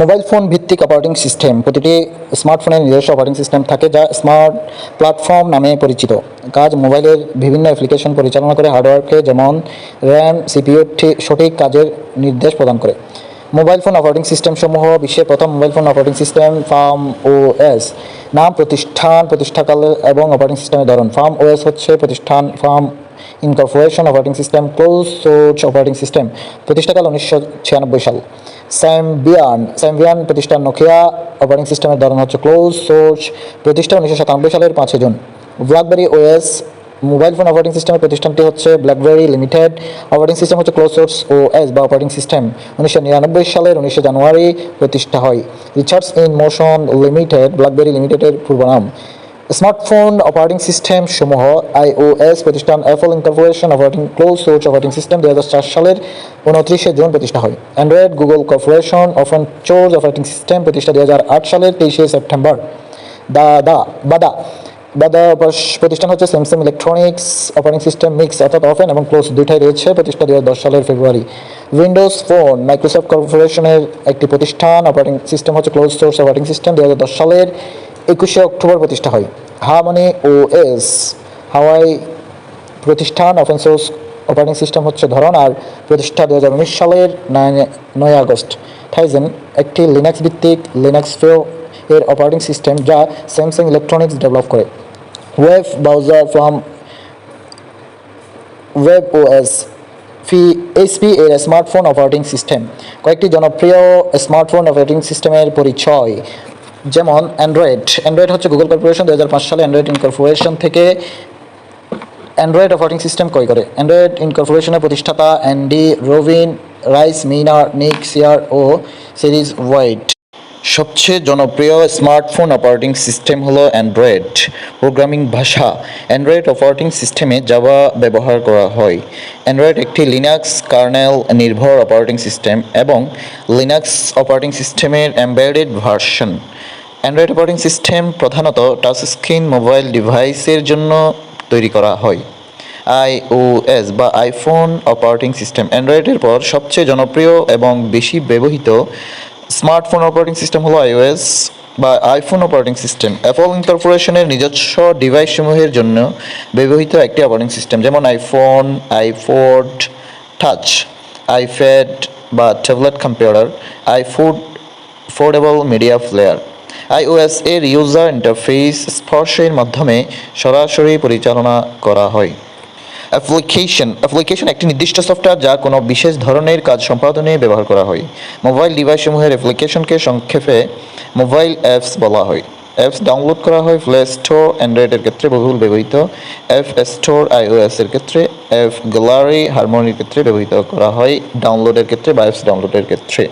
Mobile phone ভিত্তিক operating system প্রতিটি স্মার্টফোনের নিজস্ব অপারেটিং সিস্টেম থাকে যা স্মার্ট প্ল্যাটফর্ম নামে পরিচিত। কাজ মোবাইলের বিভিন্ন অ্যাপ্লিকেশন পরিচালনা করে হার্ডওয়্যারকে যেমন র্যাম সিপিইউ সঠিক কাজের নির্দেশ প্রদান করে। মোবাইল ফোন অপারেটিং সিস্টেম সমূহ বিশ্বের প্রথম mobile phone operating system Palm OS. নাম প্রতিষ্ঠান, প্রতিষ্ঠাকাল এবং অপারেটিং সিস্টেমের ধরন। ফার্ম ওএস হচ্ছে প্রতিষ্ঠান, Palm incorporation operating system close source operating system প্রতিষ্ঠাকাল উনিশশো ছিয়ানব্বই সাল। স্যামবিয়ান স্যামবিয়ান প্রতিষ্ঠান নোকিয়া অপারেটিং সিস্টেমের ধরন হচ্ছে ক্লোজ সোর্স প্রতিষ্ঠা উনিশশো সাতানব্বই সালের পাঁচই June. BlackBerry OS mobile phone operating সিস্টেমের প্রতিষ্ঠানটি হচ্ছে ব্ল্যাকবেরি লিমিটেড অপারেটিং সিস্টেম হচ্ছে ক্লোজ সোর্স ও এস বা অপারেটিং সিস্টেম উনিশশো নিরানব্বই সালের উনিশে জানুয়ারি প্রতিষ্ঠা হয়। Richards in motion limited BlackBerry লিমিটেডের পূর্ব নাম স্মার্টফোন অপারেটিং সিস্টেম সমূহ আইওএস প্রতিষ্ঠান Apple incorporation operating close source operating system দুই হাজার চার সালের উনত্রিশে জুন প্রতিষ্ঠা হয়। Android, Google corporation open source operating system প্রতিষ্ঠা দুই হাজার আট সালের তেইশে সেপ্টেম্বর। দা দা, বাদা বাদা প্রতিষ্ঠান হচ্ছে Samsung electronics operating system mix অর্থাৎ অফেন এবং ক্লোজ দুইটাই রয়েছে প্রতিষ্ঠা দুই হাজার দশ সালের ফেব্রুয়ারি। উইন্ডোজ ফোন মাইক্রোসফট কর্পোরেশনের একটি প্রতিষ্ঠান অপারেটিং সিস্টেম হচ্ছে ক্লোজ সোর্স অপারেটিং সিস্টেম দুই হাজার দশ সালের একুশে অক্টোবর প্রতিষ্ঠা হয়। হারমনি ও এস হাওয়াই প্রতিষ্ঠান ওপেন সোর্স অপারেটিং সিস্টেম হচ্ছে ধরন, আর প্রতিষ্ঠা দু হাজার উনিশ সালের নয় আগস্ট। থাইজেন একটি লিনাক্স ভিত্তিক লিনাক্স ফ্লো এর অপারেটিং সিস্টেম যা স্যামসাং ইলেকট্রনিক্স ডেভেলপ করে। Web browser from web OS fee HP এর স্মার্টফোন অপারেটিং সিস্টেম কয়েকটি জনপ্রিয় স্মার্টফোন অপারেটিং সিস্টেমের পরিচয় যেমন অ্যান্ড্রয়েড অ্যান্ড্রয়েড হচ্ছে গুগল কর্পোরেশন দু হাজার পাঁচ সালে অ্যান্ড্রয়েড ইনকর্পোরেশন থেকে অ্যান্ড্রয়েড অপারেটিং সিস্টেম ক্রয় করে। অ্যান্ড্রয়েড ইনকর্পোরেশনের প্রতিষ্ঠাতা অ্যান্ডি রোভিন রাইস মিনার নিক সিয়ার ও সিরিজ ওয়াইট সবচেয়ে জনপ্রিয় স্মার্টফোন অপারেটিং সিস্টেম হলো অ্যান্ড্রয়েড প্রোগ্রামিং ভাষা। অ্যান্ড্রয়েড অপারেটিং সিস্টেমে জাভা ব্যবহার করা হয়। অ্যান্ড্রয়েড একটি লিনাক্স কার্নেল নির্ভর অপারেটিং সিস্টেম এবং লিনাক্স অপারেটিং সিস্টেমের embedded version Android operating system প্রধানত টাচ স্ক্রিন মোবাইল ডিভাইসের জন্য তৈরি করা হয়। আইওএস বা আইফোন অপারেটিং সিস্টেম অ্যান্ড্রয়েডের পর সবচেয়ে জনপ্রিয় এবং বেশি ব্যবহৃত স্মার্টফোন অপারেটিং সিস্টেম হলো আইওএস বা আইফোন অপারেটিং সিস্টেম। অ্যাপল ইনকর্পোরেশনের নিজস্ব ডিভাইসসমূহের জন্য ব্যবহৃত একটি অপারেটিং সিস্টেম যেমন আইফোন আইফোর্ড টাচ আইপ্যাড বা tablet computer iPod portable media player iOS এর ইউজার ইন্টারফেস স্পর্শের মাধ্যমে সরাসরি পরিচালনা করা হয়। অ্যাপ্লিকেশন অ্যাপ্লিকেশন একটি নির্দিষ্ট সফটওয়্যার যা কোনো বিশেষ ধরনের কাজ সম্পাদনে ব্যবহার করা হয়। মোবাইল ডিভাইসসমূহের অ্যাপ্লিকেশনকে সংক্ষেপে মোবাইল অ্যাপস বলা হয়। অ্যাপস ডাউনলোড করা হয় প্লে স্টোর অ্যান্ড্রয়েডের ক্ষেত্রে বহুল ব্যবহৃত। অ্যাপ স্টোর আইওএস এর ক্ষেত্রে অ্যাপ গ্যালারি হারমোনির ক্ষেত্রে ব্যবহৃত করা হয়। ডাউনলোডের ক্ষেত্রে বা অ্যাপস ডাউনলোডের ক্ষেত্রে।